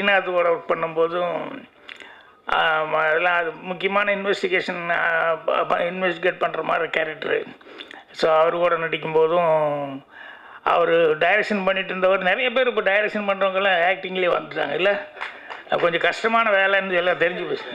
ஸ்ரீநாத்தோட work பண்ணும்போதும் அதெல்லாம் அது முக்கியமான இன்வெஸ்டிகேஷன் இன்வெஸ்டிகேட் பண்ணுற மாதிரி கேரக்டரு ஸோ அவர் கூட நடிக்கும்போதும் அவர் டைரக்ஷன் பண்ணிட்டு இருந்தவர் நிறைய பேர் இப்போ டைரக்ஷன் பண்ணுறவங்கெல்லாம் ஆக்டிங்லேயே வந்துட்டாங்க இல்லை? கொஞ்சம் கஷ்டமான வேலைன்னு எல்லாம் தெரிஞ்சு போச்சு.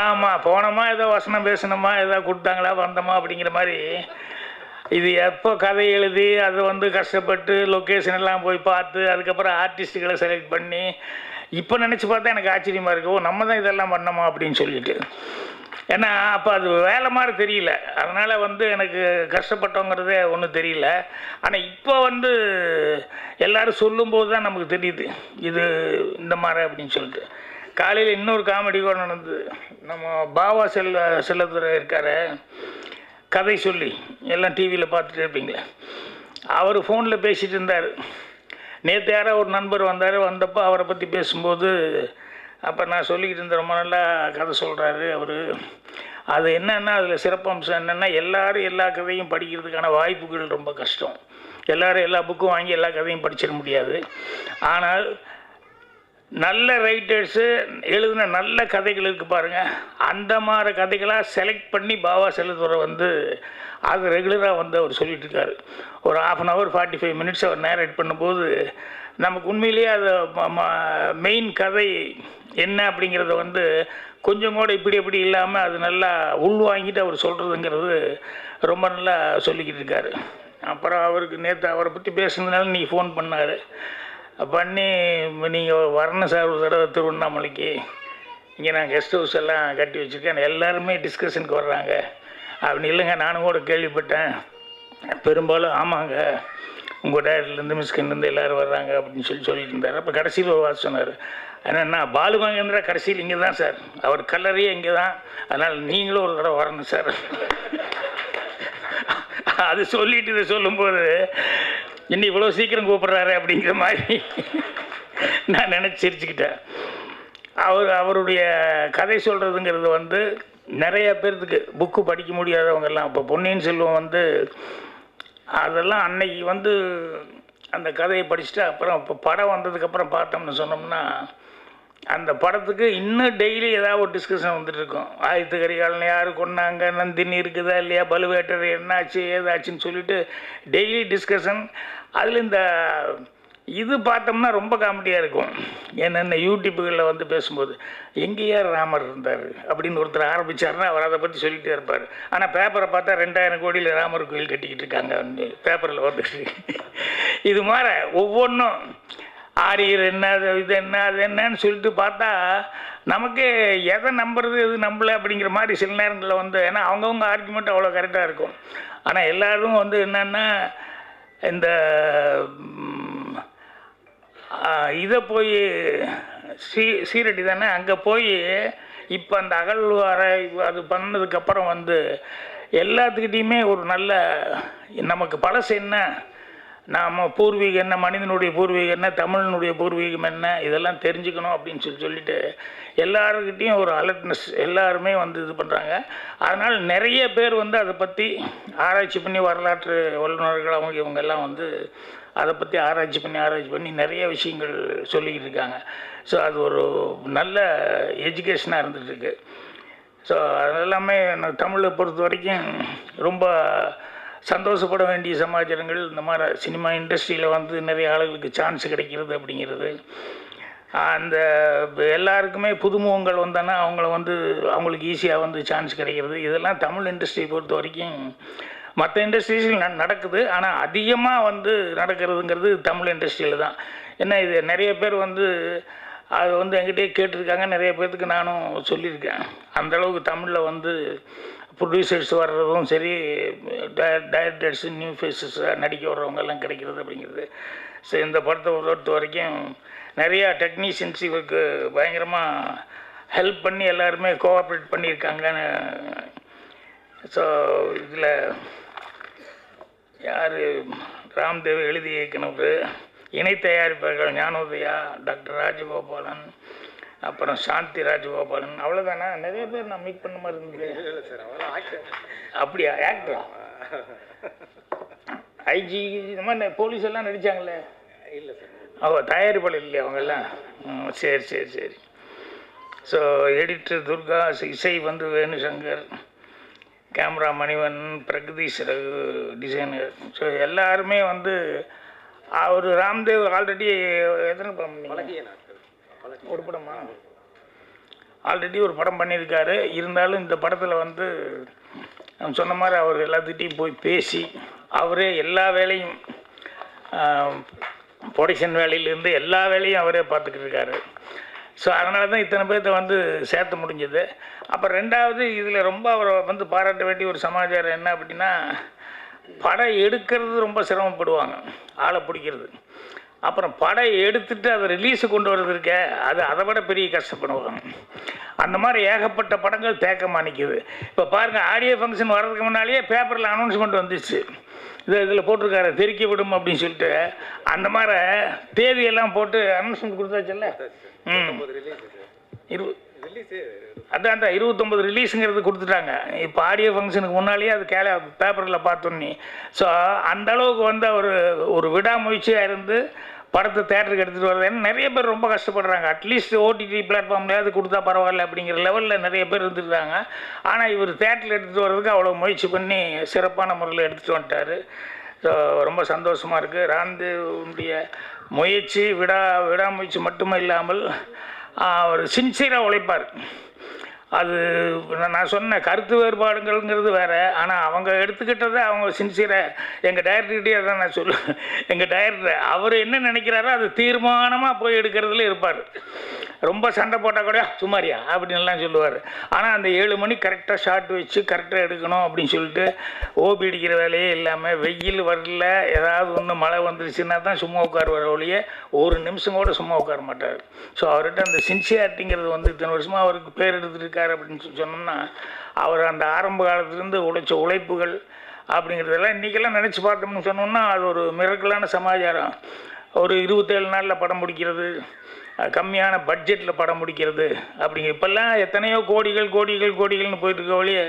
ஆமாம் போனோமா ஏதோ வசனம் பேசணுமா ஏதோ கொடுத்தாங்களா வந்தோமா அப்படிங்கிற மாதிரி இது எப்போ கதை எழுதி அது வந்து கஷ்டப்பட்டு லொக்கேஷன் எல்லாம் போய் பார்த்து அதுக்கப்புறம் ஆர்டிஸ்ட்டுகளை செலக்ட் பண்ணி இப்போ நினச்சி பார்த்தா எனக்கு ஆச்சரியமாக இருக்கு. ஓ நம்ம தான் இதெல்லாம் பண்ணோமா அப்படின்னு சொல்லிட்டு. ஏன்னா அப்போ அது வேலை மாதிரி தெரியல. அதனால் வந்து எனக்கு கஷ்டப்பட்டோங்கிறதே ஒன்றும் தெரியல. ஆனால் இப்போ வந்து எல்லோரும் சொல்லும்போது தான் நமக்கு தெரியுது. இது இந்த மாதிரி அப்படின்னு சொல்லிட்டு. காலையில் இன்னொரு காமெடி கூட நடந்தது. நம்ம பாவா செல்ல செல்லத்துறை இருக்கார் கதை சொல்லி எல்லாம் டிவியில் பார்த்துட்டு இருப்பீங்களே. அவர் ஃபோனில் பேசிகிட்டு இருந்தார். நேற்று யாரோ ஒரு நண்பர் வந்தார். வந்தப்போ அவரை பற்றி பேசும்போது அப்போ நான் சொல்லிக்கிட்டு இருந்தேன் ரொம்ப நல்லா கதை சொல்கிறாரு அவர். அது என்னென்னா அதில் சிறப்பம்சம் என்னென்னா எல்லோரும் எல்லா கதையும் படிக்கிறதுக்கான வாய்ப்புகள் ரொம்ப கஷ்டம். எல்லோரும் எல்லா புக்கும் வாங்கி எல்லா கதையும் படிச்சிட முடியாது. ஆனால் நல்ல ரைட்டர்ஸு எழுதின நல்ல கதைகள் இருக்குது பாருங்கள் அந்த மாதிரி கதைகளாக செலக்ட் பண்ணி பாபா செல்லத்துறை வந்து அது ரெகுலராக வந்து அவர் சொல்லிகிட்ருக்காரு ஒரு half an hour forty five minutes our narrate பண்ணும்போது நமக்கு உண்மையிலேயே அது மெயின் கதை என்ன அப்படிங்கிறத வந்து கொஞ்சம் கூட இப்படி இப்படி இல்லாமல் அது நல்லா உள்வாங்கிட்டு அவர் சொல்கிறதுங்கிறது ரொம்ப நல்லா சொல்லிக்கிட்டு இருக்காரு. அப்புறம் அவருக்கு நேற்று அவரை பற்றி பேசுனதுனால நீ ஃபோன் பண்ணார். பண்ணி நீங்கள் வரணும் சார் ஒரு தடவை திருவண்ணாமலைக்கு இங்கே நான் கெஸ்ட் ஹவுஸ் எல்லாம் கட்டி வச்சுருக்கேன். எல்லாருமே டிஸ்கஷனுக்கு வர்றாங்க. அப்படின்னு இல்லைங்க நானும் கூட கேள்விப்பட்டேன். பெரும்பாலும் ஆமாங்க உங்கள் டேரக்டர்லேருந்து மிஸ்கின்லேருந்து எல்லோரும் வர்றாங்க அப்படின்னு சொல்லி சொல்லிட்டு இருந்தார். அப்போ கடைசியில் ஒரு சொன்னார். என்னென்னா பாலு மகேந்திரா கடைசியில் இங்கே தான் சார். அவர் கல்லறையே இங்கே தான் அதனால் நீங்களும் ஒரு தடவை வரணும் சார். அது சொல்லிட்டு இதை சொல்லும்போது இன்னும் இவ்வளோ சீக்கிரம் கூப்பிட்றாரு அப்படிங்கிற மாதிரி நான் நினச்சி சிரிச்சுக்கிட்டேன். அவர் அவருடைய கதை சொல்கிறதுங்கிறது வந்து நிறைய பேர்த்துக்கு புக்கு படிக்க முடியாதவங்கெல்லாம் இப்போ பொன்னியின் செல்வம் வந்து அதெல்லாம் அன்னைக்கு வந்து அந்த கதையை படிச்சுட்டு அப்புறம் இப்போ படம் வந்ததுக்கப்புறம் பார்த்தோம்னு சொன்னோம்னா அந்த படத்துக்கு இன்னும் டெய்லி ஏதாவது ஒரு டிஸ்கஷன் வந்துட்டு இருக்கும் ஆயுத்த கரிகாலன் யார் கொண்டாங்க நந்தினி இருக்குதா இல்லையா? பலுவேட்டர் என்னாச்சு ஏதாச்சுன்னு சொல்லிட்டு டெய்லி டிஸ்கஷன் அதில் இந்த இது பார்த்தோம்னா ரொம்ப காமெடியாக இருக்கும். என்னென்ன யூடியூப்புகளில் வந்து பேசும்போது எங்கேயார் ராமர் இருந்தார்? அப்படின்னு ஒருத்தர் ஆரம்பித்தார்னா அவர் அதை பற்றி சொல்லிகிட்டே இருப்பார். ஆனால் பேப்பரை பார்த்தா ரெண்டாயிரம் கோடியில் ராமர் கோயில் கட்டிக்கிட்டு இருக்காங்க. பேப்பரில் வந்துட்டு இது மாதிரி ஒவ்வொன்றும் ஆரியர் என்ன அது இது என்ன அது என்னன்னு சொல்லிட்டு பார்த்தா நமக்கு எதை நம்புறது எது நம்பல அப்படிங்கிற மாதிரி சில நேரங்களில் வந்து ஏன்னா அவங்கவுங்க ஆர்குமெண்ட் அவ்வளோ கரெக்டாக இருக்கும். ஆனால் எல்லாரும் வந்து என்னென்னா இந்த இதை போய் சீ சீரடி தானே அங்கே போய் இப்போ அந்த அகழ்வாரை அது பண்ணதுக்கப்புறம் வந்து எல்லாத்துக்கிட்டேயுமே ஒரு நல்ல நமக்கு பழசு என்ன நாம் பூர்வீகம் என்ன மனிதனுடைய பூர்வீகம் என்ன தமிழனுடைய பூர்வீகம் என்ன இதெல்லாம் தெரிஞ்சுக்கணும் அப்படின்னு சொல்லி சொல்லிட்டு எல்லாருக்கிட்டேயும் ஒரு அலர்ட்னஸ் எல்லாருமே வந்து இது பண்ணுறாங்க அதனால் நிறைய பேர் வந்து அதை பற்றி ஆராய்ச்சி பண்ணி வரலாற்று வல்லுநர்கள் அவங்க இவங்கெல்லாம் வந்து அதை பற்றி ஆராய்ச்சி பண்ணி ஆராய்ச்சி பண்ணி நிறைய விஷயங்கள் சொல்லிக்கிட்டு இருக்காங்க. ஸோ அது ஒரு நல்ல எஜுகேஷனாக இருந்துகிட்ருக்கு ஸோ அதெல்லாமே நான் தமிழை பொறுத்த வரைக்கும் ரொம்ப சந்தோஷப்பட வேண்டிய சமாச்சாரங்கள் இந்த மாதிரி சினிமா இண்டஸ்ட்ரியில் வந்து நிறைய ஆளுகளுக்கு சான்ஸ் கிடைக்கிறது அப்படிங்கிறது. அந்த எல்லாருக்குமே புதுமுகங்கள் வந்தோன்னா அவங்கள வந்து அவங்களுக்கு ஈஸியாக வந்து சான்ஸ் கிடைக்கிறது. இதெல்லாம் தமிழ் இண்டஸ்ட்ரியை பொறுத்த வரைக்கும் மற்ற இண்டஸ்ட்ரீஸில் நடக்குது. ஆனால் அதிகமாக வந்து நடக்கிறதுங்கிறது தமிழ் இண்டஸ்ட்ரியில் தான். ஏன்னா இது நிறைய பேர் வந்து அது வந்து என்கிட்டயே கேட்டிருக்காங்க. நிறைய பேர்த்துக்கு நானும் சொல்லியிருக்கேன். அந்த அளவுக்கு தமிழில் வந்து ப்ரொடியூசர்ஸ் வர்றதும் சரி டைரக்டர்ஸ் நியூ ஃபேஸஸ் நடிக்க வர்றவங்க எல்லாம் கிடைக்கிறது அப்படிங்கிறது. ஸோ இந்த படத்தை பொறுத்த வரைக்கும் நிறையா டெக்னீஷியன்ஸ் இவருக்கு பயங்கரமாக ஹெல்ப் பண்ணி எல்லாருமே கோஆப்ரேட் பண்ணியிருக்காங்கன்னு ஸோ இதில் யார்? ராம்தேவ் எழுதி இயக்குனவர். இணை தயாரிப்பாளர்கள் ஞானோதயா டாக்டர் ராஜகோபாலன் அப்புறம் சாந்தி ராஜகோபாலன் அவ்வளோதானா நிறைய பேர் நான் மீட் பண்ண மாதிரி இருந்தது. அப்படியா? ஆக்டர் ஐஜி இந்த மாதிரி போலீஸ் எல்லாம் நடித்தாங்களே இல்லை சார் அவ தயாரிப்பாளர் இல்லையா அவங்க எல்லாம் ம், சரி சரி சரி. ஸோ எடிட்டர் துர்கா இசை வந்து Venushankar camera Manivan Pragadeesh Raghu designer so எல்லாருமே வந்து அவர் ராம்தேவ் ஆல்ரெடி எத்தனை படம் பண்ணீங்க? ஒரு படமா? ஆல்ரெடி ஒரு படம் பண்ணியிருக்காரு. இருந்தாலும் இந்த படத்தில் வந்து நான் சொன்ன மாதிரி அவர் எல்லாத்துக்கிட்டையும் போய் பேசி அவரே எல்லா வேலையும் ப்ரொடக்ஷன் வேலையிலேருந்து எல்லா வேலையும் அவரே பார்த்துக்கிட்டு இருக்காரு. ஸோ அதனால தான் இத்தனை பேர்த்த வந்து சேர்த்த முடிஞ்சது. அப்புறம் ரெண்டாவது இதில் ரொம்ப அவரை வந்து பாராட்ட வேண்டிய ஒரு சமாச்சாரம் என்ன அப்படின்னா படம் எடுக்கிறது ரொம்ப சிரமப்படுவாங்க. ஆளை பிடிக்கிறது. அப்புறம் படம் எடுத்துட்டு அதை ரிலீஸு கொண்டு வர்றது இருக்க அது அதை விட பெரிய கஷ்டப்படுவாங்க. அந்த மாதிரி ஏகப்பட்ட படங்கள் தேக்கமாக நிற்கிது இப்போ பாருங்கள் ஆடியோ ஃபங்க்ஷன் வர்றதுக்கு முன்னாலேயே பேப்பரில் அனௌன்ஸ்மெண்ட் வந்துச்சு. இது இதில் போட்டிருக்காரு தெரிக்க விடும் அப்படின்னு சொல்லிட்டு அந்த மாதிரி தேதியெல்லாம் போட்டு அனௌன்ஸ்மெண்ட் கொடுத்தாச்சுல்ல? ம். இரு. அதான் அந்த இருபத்தொம்பது ரிலீஸுங்கிறது கொடுத்துட்டாங்க. இப்போ ஆடியோ ஃபங்க்ஷனுக்கு முன்னாலேயே அது கேல பேப்பரில் பார்த்தோன்னே. ஸோ அந்த அளவுக்கு வந்து அவர் ஒரு விடாமுயற்சியாக இருந்து படத்தை தேட்டருக்கு எடுத்துகிட்டு வரது ஏன்னா நிறைய பேர் ரொம்ப கஷ்டப்படுறாங்க. அட்லீஸ்ட் ஓடிடி பிளாட்ஃபார்ம்லையாவது கொடுத்தா பரவாயில்ல அப்படிங்கிற லெவலில் நிறைய பேர் இருந்துருக்காங்க. ஆனால் இவர் தேட்டரில் எடுத்துகிட்டு வர்றதுக்கு அவ்வளோ முயற்சி பண்ணி சிறப்பான முறையில் எடுத்துகிட்டு வந்துட்டார். ஸோ ரொம்ப சந்தோஷமாக இருக்குது ராம்தேவுடைய முயற்சி விடா விடாமுயற்சி மட்டுமே இல்லாமல் அவர் சின்சியராக உழைப்பார். அது நான் நான் சொன்ன கருத்து வேறுபாடுங்கிறதுங்கிறது வேறு. ஆனால் அவங்க எடுத்துக்கிட்டதை அவங்க சின்சியராக எங்கள் டைரக்டர்கிட்டே அதான் நான் சொல்லுவேன் எங்கள் டைரக்டர் அவர் என்ன நினைக்கிறாரோ அது தீர்மானமாக போய் எடுக்கிறதுல இருப்பார். ரொம்ப சண்டை போட்டால் கூட சுமாரியா அப்படின்லாம் சொல்லுவார். ஆனால் அந்த ஏழு மணி கரெக்டாக ஷார்ட் வச்சு கரெக்டாக எடுக்கணும் அப்படின்னு சொல்லிட்டு ஓபி அடிக்கிற வேலையே இல்லாமல் வெயில் வரல ஏதாவது ஒன்று மழை வந்துருச்சுன்னா தான் சும்மா உட்காருவார் ஒழிய ஒரு நிமிஷம் கூட சும்மா உட்கார மாட்டார். ஸோ அவர்கிட்ட அந்த சின்சியாரிட்டிங்கிறது வந்து இத்தனை வருஷமாக அவருக்கு பேர் எடுத்துருக்காரு அப்படின்னு சொல்லி சொன்னோம்னா அவர் அந்த ஆரம்ப காலத்துலேருந்து உழைச்ச உழைப்புகள் அப்படிங்கிறதெல்லாம் இன்றைக்கெல்லாம் நினச்சி பார்த்தோம்னு சொன்னோம்னா அது ஒரு மிரக்கலான சமாச்சாரம். ஒரு இருபத்தேழு நாளில் படம் முடிக்கிறது கம்மியான பட்ஜெட்டில் படம் முடிக்கிறது. அப்படிங்கிற இப்போல்லாம் எத்தனையோ கோடிகள் கோடிகள் கோடிகள்னு போயிட்டு இருக்க வழியே.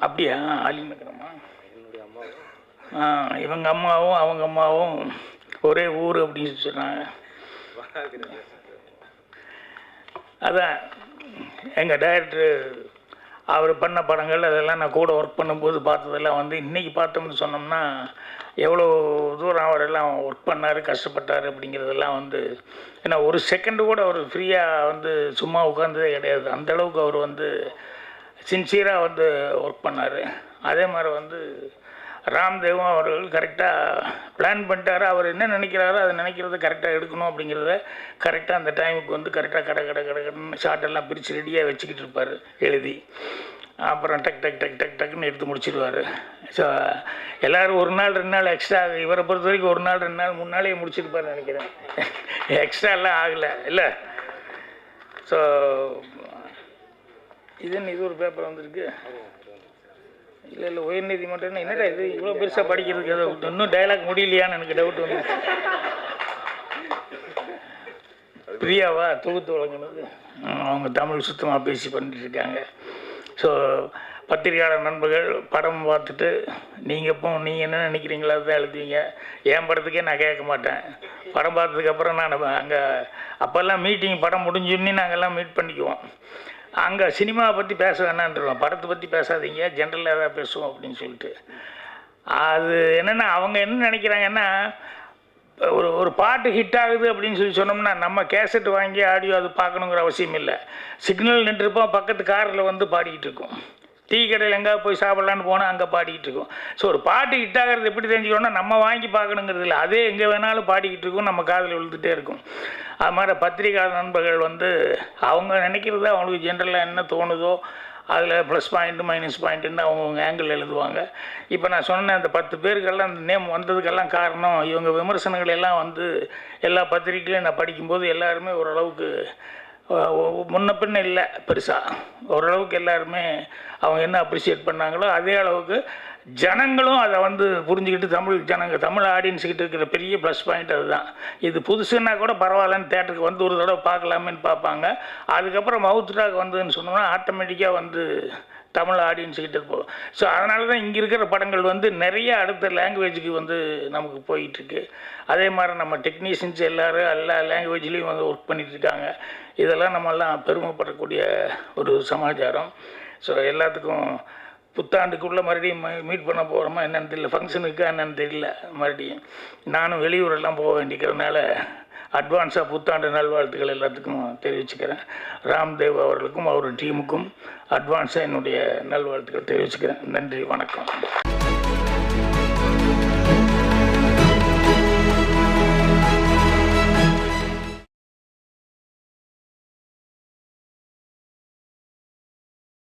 அப்படியா? அலிநகரமா ஆ இவங்க அம்மாவும் அவங்க அம்மாவும் ஒரே ஊர் அப்படின்னு சொல்லி சொன்னாங்க அதான் எங்கள் டைரக்டர் அவர் பண்ண படங்கள் அதெல்லாம் நான் கூட ஒர்க் பண்ணும்போது பார்த்ததெல்லாம் வந்து இன்றைக்கி பார்த்தோம்னு சொன்னோம்னா எவ்வளோ தூரம் அவரெல்லாம் ஒர்க் பண்ணார் கஷ்டப்பட்டார் அப்படிங்கிறதெல்லாம் வந்து ஏன்னா ஒரு செகண்டு கூட அவர் ஃப்ரீயாக வந்து சும்மா உட்காந்ததே கிடையாது. அந்த அளவுக்கு அவர் வந்து சின்சியராக வந்து ஒர்க் பண்ணார். அதே மாதிரி வந்து ராம்தேவும் அவர்கள் கரெக்டாக பிளான் பண்ணிட்டாரு. அவர் என்ன நினைக்கிறாரோ அதை நினைக்கிறத கரெக்டாக எடுக்கணும் அப்படிங்கிறத கரெக்டாக அந்த டைமுக்கு வந்து கரெக்டாக கடை கடை கடை கடைன்னு ஷார்ட்டெல்லாம் பிரித்து ரெடியாக வச்சுக்கிட்டு இருப்பார் எழுதி. அப்புறம் டக் டக் டக் டக் டக்குன்னு எடுத்து முடிச்சிடுவார் ஸோ எல்லோரும் ஒரு நாள் ரெண்டு நாள் எக்ஸ்ட்ரா இவரை பொறுத்த வரைக்கும் ஒரு நாள் ரெண்டு நாள் மூணு நாளே முடிச்சிருப்பாருன்னு நினைக்கிறேன். எக்ஸ்ட்ரா எல்லாம் ஆகலை இல்லை? ஸோ இது இது ஒரு பேப்பர் வந்திருக்கு? இல்லை இல்லை உயர்நீதிமன்றம் என்னடா இது? இவ்வளோ பெருசாக படிக்கிறதுக்கு ஏதோ இன்னும் டைலாக் முடியலையான்னு எனக்கு டவுட் வந்து பிரியாவா? தொகுத்து வழங்கினது. அவங்க தமிழ் சுத்தமாக பேசி பண்ணிட்டு இருக்காங்க ஸோ பத்திரிகையாளர் நண்பர்கள் படம் பார்த்துட்டு நீங்கள் இப்போ நீங்கள் என்ன நினைக்கிறீங்களோ அதுதான் எழுதுவீங்க. என் படத்துக்கே நான் கேட்க மாட்டேன். படம் பார்த்ததுக்கப்புறம் நான் அங்கே அப்போல்லாம் மீட்டிங் படம் முடிஞ்சோடனே நாங்கள்லாம் மீட் பண்ணிக்குவோம். அங்கே சினிமாவை பற்றி பேச வேணான்றோம் படத்தை பற்றி பேசாதீங்க. ஜென்ரலாக பேசுவோம் அப்படின்னு சொல்லிட்டு. அது என்னென்னா அவங்க என்ன நினைக்கிறாங்கன்னா ஒரு ஒரு பாட்டு ஹிட் ஆகுது அப்படின்னு சொல்லி சொன்னோம்னா நம்ம கேசட் வாங்கி ஆடியோ அது பார்க்கணுங்கிற அவசியம் இல்லை. சிக்னல் நின்றுருப்போம் பக்கத்து காரில் வந்து பாடிக்கிட்டு இருக்கோம். டீ கடையில் எங்கேயாவது போய் சாப்பிட்லான்னு போனால் அங்கே பாடிக்கிட்டு இருக்கோம். ஸோ ஒரு பாட்டு ஹிட்டாகிறது எப்படி தெரிஞ்சுக்கணும்னா நம்ம வாங்கி பார்க்கணுங்கிறது இல்லை. அதே எங்கே வேணாலும் பாடிக்கிட்டு இருக்கும் நம்ம காதில் விழுந்துகிட்டே இருக்கும். அது மாதிரி பத்திரிகையாளர் நண்பர்கள் வந்து அவங்க நினைக்கிறது அவங்களுக்கு ஜென்ரலாக என்ன தோணுதோ அதில் ப்ளஸ் பாயிண்ட் மைனஸ் பாயிண்ட்டுன்னு அவங்கவுங்க ஆங்கிள் எழுதுவாங்க. இப்போ நான் சொன்ன அந்த பத்து பேருக்கெல்லாம் அந்த நேம் வந்ததுக்கெல்லாம் காரணம் இவங்க விமர்சனங்கள் எல்லாம் வந்து எல்லா பத்திரிக்கையிலையும் நான் படிக்கும்போது எல்லாருமே ஓரளவுக்கு முன்ன பின்ன இல்லை பெருசாக ஓரளவுக்கு எல்லாருமே அவங்க என்ன அப்ரிஷியேட் பண்ணாங்களோ அதே அளவுக்கு ஜனங்களும் அதை வந்து புரிஞ்சுக்கிட்டு தமிழ் ஜனங்க தமிழ் ஆடியன்ஸ்கிட்ட இருக்கிற பெரிய ப்ளஸ் பாயிண்ட் அதுதான். இது புதுசுன்னா கூட பரவாயில்லன்னு தேட்டருக்கு வந்து ஒரு தடவை பார்க்கலாமேன்னு பார்ப்பாங்க. அதுக்கப்புறம் மவுத்ராக் வந்ததுன்னு சொன்னோம்னா ஆட்டோமேட்டிக்காக வந்து தமிழ் ஆடியன்ஸுக்கிட்ட போகும் ஸோ அதனால தான் இங்கே இருக்கிற படங்கள் வந்து நிறைய அடுத்த லாங்குவேஜுக்கு வந்து நமக்கு போயிட்டுருக்கு. அதே மாதிரி நம்ம டெக்னீஷியன்ஸ் எல்லோரும் எல்லா லாங்குவேஜ்லேயும் வந்து ஒர்க் பண்ணிகிட்ருக்காங்க இருக்காங்க இதெல்லாம் நம்மெல்லாம் பெருமைப்படக்கூடிய ஒரு சமாச்சாரம். ஸோ எல்லாத்துக்கும் புத்தாண்டுக்குள்ளே மறுபடியும் மீட் பண்ண போகிறோமா என்னன்னு தெரியல. ஃபங்க்ஷனுக்கா என்னென்னு தெரியல மறுபடியும். நானும் வெளியூரெல்லாம் போக வேண்டிக்கிறதுனால அட்வான்ஸாக புத்தாண்டு நல்வாழ்த்துக்கள் எல்லாத்துக்கும் தெரிவிச்சுக்கிறேன். ராம்தேவ் அவர்களுக்கும் அவர் டீமுக்கும் அட்வான்ஸாக என்னுடைய நல்வாழ்த்துக்கள் தெரிவிச்சுக்கிறேன். நன்றி வணக்கம்.